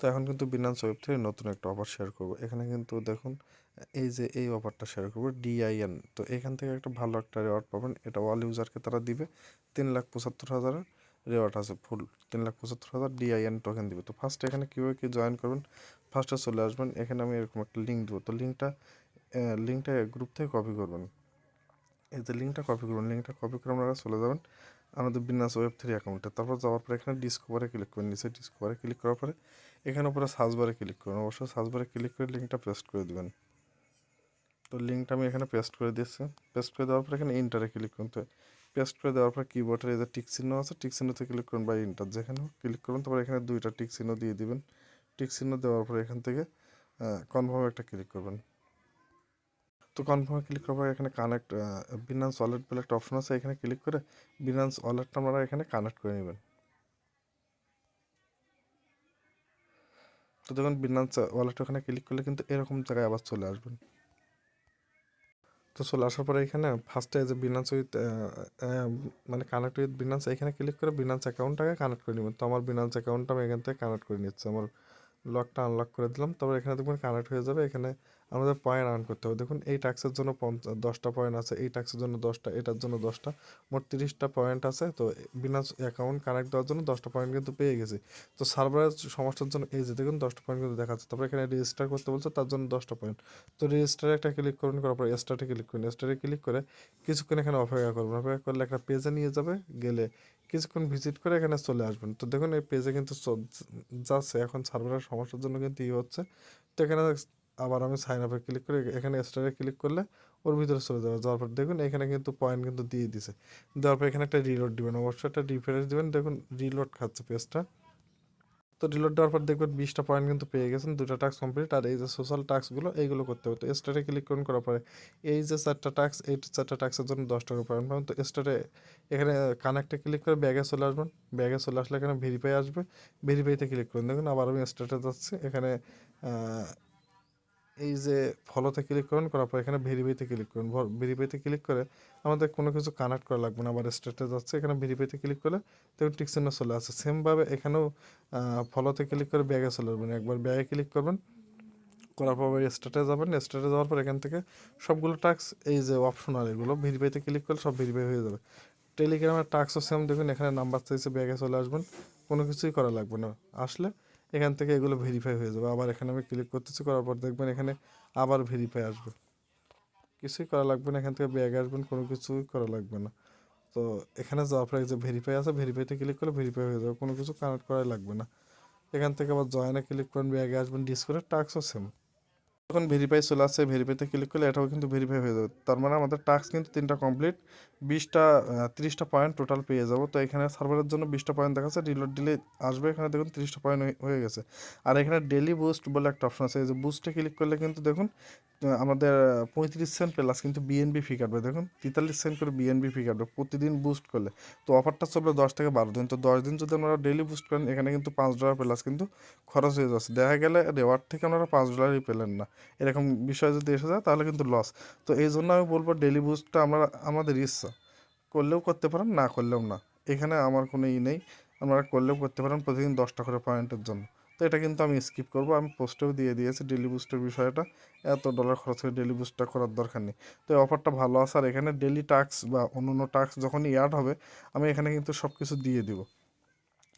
তো এখন কিন্তু বিনান্স ওয়েব থেকে নতুন একটা অফার শেয়ার করব। এখানে কিন্তু দেখুন, এই যে এই অফারটা শেয়ার করব ডিআইএন তো এখান থেকে একটা ভালো একটা রেওয়ার্ড পাবেন। এটা অল ইউজারকে তারা দিবে। তিন লাখ পঁচাত্তর হাজারের রেওয়ার্ড আছে ফুল তিন লাখ পঁচাত্তর হাজার ডিআইএন টোকেন দিবে। তো ফার্স্ট এখানে কীভাবে কী জয়েন করবেন? ফার্স্টে চলে আসবেন। এখানে আমি এরকম একটা লিঙ্ক দেবো। তো লিঙ্কটা লিঙ্কটা গ্রুপ থেকে কপি করবেন। এই যে লিঙ্কটা কপি করুন লিঙ্কটা কপি করে আপনারা চলে যাবেন আমাদের বিনাস ওয়েব থ্রি অ্যাকাউন্টে তারপর যাওয়ার পরে এখানে ডিসকভারে ক্লিক করবেন নিচে ডিসকভারে ক্লিক করার পরে এখানে উপরে সার্চ বারে ক্লিক করুন। অবশ্যই সার্চবারে ক্লিক করে লিঙ্কটা পেস্ট করে দেবেন। তো লিঙ্কটা আমি এখানে পেস্ট করে দিচ্ছি পেস্ট করে দেওয়ার পরে এখানে ইন্টারে ক্লিক করুন তো পেস্ট করে দেওয়ার পর কিবোর্ডের যে টিক চিহ্ন আছে টিক চিহ্নতে ক্লিক করুন বা ইন্টার যেখানে ক্লিক করুন। তারপর এখানে দুইটা টিক চিহ্ন দিয়ে দিবেন। টিক চিহ্ন দেওয়ার পর এখান থেকে কনফার্ম একটা ক্লিক করবেন। তো কনফার্মে ক্লিক পর এখানে কানেক্ট বিনান্স ওয়ালেট বলে একটা অপশন আছে, এখানে ক্লিক করে বিনান্স ওয়ালেটটা আপনারা এখানে কানেক্ট করে নেবেন। তো দেখুন বিনান্স ওয়ালেট ওখানে ক্লিক করলে কিন্তু এরকম জায়গায় আবার চলে আসবেন। তো চলে আসার পরে এখানে ফার্স্টে যে বিনান্স উইথ মানে কানেক্ট উইথ বিনান্স এখানে ক্লিক করে বিনান্স অ্যাকাউন্টটাকে কানেক্ট করে নেবেন। তো আমার বিনান্স অ্যাকাউন্টটা আমি এখান থেকে কানেক্ট করে নিচ্ছি, আমার লকটা আনলক করে দিলাম, তারপর এখানে দেখবেন কানেক্ট হয়ে যাবে, এখানে আমাদের পয়েন্ট আর্ন করতে হবে। দেখুন, এই ট্যাক্সের জন্য দশটা পয়েন্ট আছে, এই ট্যাক্সের জন্য দশটা, এটার জন্য দশটা, মোট তিরিশটা পয়েন্ট আছে, তো বিনা অ্যাকাউন্ট কানেক্ট দেওয়ার জন্য দশটা পয়েন্ট কিন্তু পেয়ে গেছি। তো সার্ভারের সমস্যার জন্য এই যে দেখুন, দশটা পয়েন্ট কিন্তু দেখাচ্ছে। তারপর এখানে রেজিস্টার করতে বলছে, তার জন্য দশটা পয়েন্ট তো রেজিস্টারে একটা ক্লিক করুন, করার পর স্টার্টে ক্লিক করুন। স্টার্টে ক্লিক করে কিছুক্ষণ এখানে অপেক্ষা করবেন। অপেক্ষা করলে একটা পেজে নিয়ে যাবে, গেলে কিছুক্ষণ ভিজিট করে এখানে চলে আসবেন। তো দেখুন, এই পেজে কিন্তু যাচ্ছে। এখন সার্ভারের সমস্যার জন্য কিন্তু ই হচ্ছে। তো এখানে আবার আমি সাইন আপে ক্লিক করে এখানে স্টারে ক্লিক করলে ওর ভিতরে চলে যাবে। যাওয়ার পর দেখুন, এখানে কিন্তু পয়েন্ট কিন্তু দিয়ে দিছে। দেওয়ার পর এখানে একটা রিলোড দিবেন। অবশ্যই একটা রিফ্রেশ দিবেন। দেখুন রিলোড খাচ্ছে পেজটা তো রিলোড দেওয়ার পর দেখবেন বিশটা পয়েন্ট কিন্তু পেয়ে গেছেন। দুটো টাস্ক কমপ্লিট আর এই যে সোশ্যাল টাস্কগুলো এইগুলো করতে হবে। তো ক্লিক করুন, করার পরে এই যে চারটা টাস্ক এই চারটা টাস্কের জন্য দশ টাকা পয়েন্ট পাবেন। তো স্টারে এখানে কানেক্টে ক্লিক করে ব্যাগে চলে আসবেন। ব্যাগে চলে আসলে এখানে ভেরিফাই আসবে। ভেরিফাইতে ক্লিক করুন। দেখুন আবার আমি স্টার্টে যাচ্ছি। এখানে এই যে ফলোতে ক্লিক করুন, করার পর এখানে ভেরিফাইতে ক্লিক করুন। ভেরিফাইতে ক্লিক করে আমাদের কোনো কিছু কানেক্ট করা লাগবে না, আবার স্টেটে যাচ্ছে এখানে ভেরিফাইতে ক্লিক করলে দেখুন টিকচিহ্ন চলে আসে সেমভাবে এখানেও ফলোতে ক্লিক করে ব্যাগে চলে আসবেন। একবার ব্যাগে ক্লিক করবেন, করার পর স্টেটে যাবেন। স্টেটে যাওয়ার পর এখান থেকে সবগুলো টাস্ক এই যে অপশনাল এগুলো ভেরিফাইতে ক্লিক করলে সব ভেরিফাই হয়ে যাবে। টেলিগ্রামের টাস্কও সেম দেখুন এখানে নাম্বার চাইছে ব্যাগে চলে আসবেন। কোনো কিছুই করা লাগবে না। আসলে এখান থেকে এগুলো ভেরিফাই হয়ে যাবে। আবার এখানে আমি ক্লিক করতেছি, করার পর দেখবেন এখানে আবার ভেরিফাই আসবে। কিছুই করা লাগবে না, এখান থেকে ব্যাগ আসবেন, কোনো কিছুই করা লাগবে না। তো এখানে যাওয়ার পরে যে ভেরিফাই আছে ভেরিফাইতে ক্লিক করলে ভেরিফাই হয়ে যাবে, কোনো কিছু কানেক্ট করাই লাগবে না। এখান থেকে আবার জয়েনে ক্লিক করেন ব্যাগে আসবেন ডিস টাক্সও সেম যখন ভেরিফাই চলে আসছে ভেরিফাইতে ক্লিক করলে এটাও কিন্তু ভেরিফাই হয়ে যাবে। তার মানে আমাদের টাস্ক কিন্তু তিনটা কমপ্লিট বিশটা তিরিশটা পয়েন্ট টোটাল পেয়ে যাব। তো এখানে সার্ভারের জন্য বিশটা পয়েন্ট দেখাচ্ছে রিলোড ডিলে আসবে, এখানে দেখুন তিরিশটা পয়েন্ট হয়ে গেছে। আর এখানে ডেলি বুস্ট বলে একটা অপশন আছে, এই যে বুস্টে ক্লিক করলে কিন্তু দেখুন আমাদের পঁয়ত্রিশ সেন্ট প্লাস কিন্তু বিএনবি ফি কাটবে। দেখুন, তেতাল্লিশ সেন্ট করে বিএনবি ফি কাটবে প্রতিদিন বুস্ট করলে। তো অফারটা চলবে দশ থেকে বারো দিন। তো দশ দিন যদি আপনারা ডেলি বুস্ট করেন, এখানে কিন্তু পাঁচ ডলার প্লাস কিন্তু খরচ হয়ে যাচ্ছে। দেখা গেলে রেওয়ার্ড থেকে আপনারা পাঁচ ডলারই পেলেন না। এরকম বিষয় যদি এসে যায়, তাহলে কিন্তু লস তো এই জন্য আমি বলব ডেলি বুস্টটা আমরা, আমাদের ইচ্ছা। করলেও করতে পারেন, না করলেও না। এখানে আমার কোনো ই নেই। আপনারা করলেও করতে পারেন প্রতিদিন দশটা করে পয়েন্টের জন্য। তো এটা কিন্তু আমি স্কিপ করব। আমি পোস্টেও দিয়ে দিয়েছি ডেলি বুস্টের বিষয়টা। এত ডলার খরচ করে ডেলি বুস্টটা করার দরকার নেই। তো এই অফারটা ভালো আছে। আর এখানে ডেলি টাস্ক বা অন্য অন্য টাস্ক যখন অ্যাড হবে, আমি এখানে কিন্তু সব কিছু দিয়ে দিব।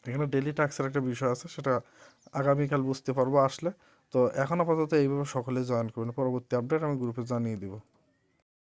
এখানে ডেলি টাস্কের একটা বিষয় আছে, সেটা আগামীকাল বুঝতে পারব আসলে। তো এখন আপাতত এইভাবে সকলে জয়েন করবেন পরবর্তী আপডেট আমি গ্রুপে জানিয়ে দিব।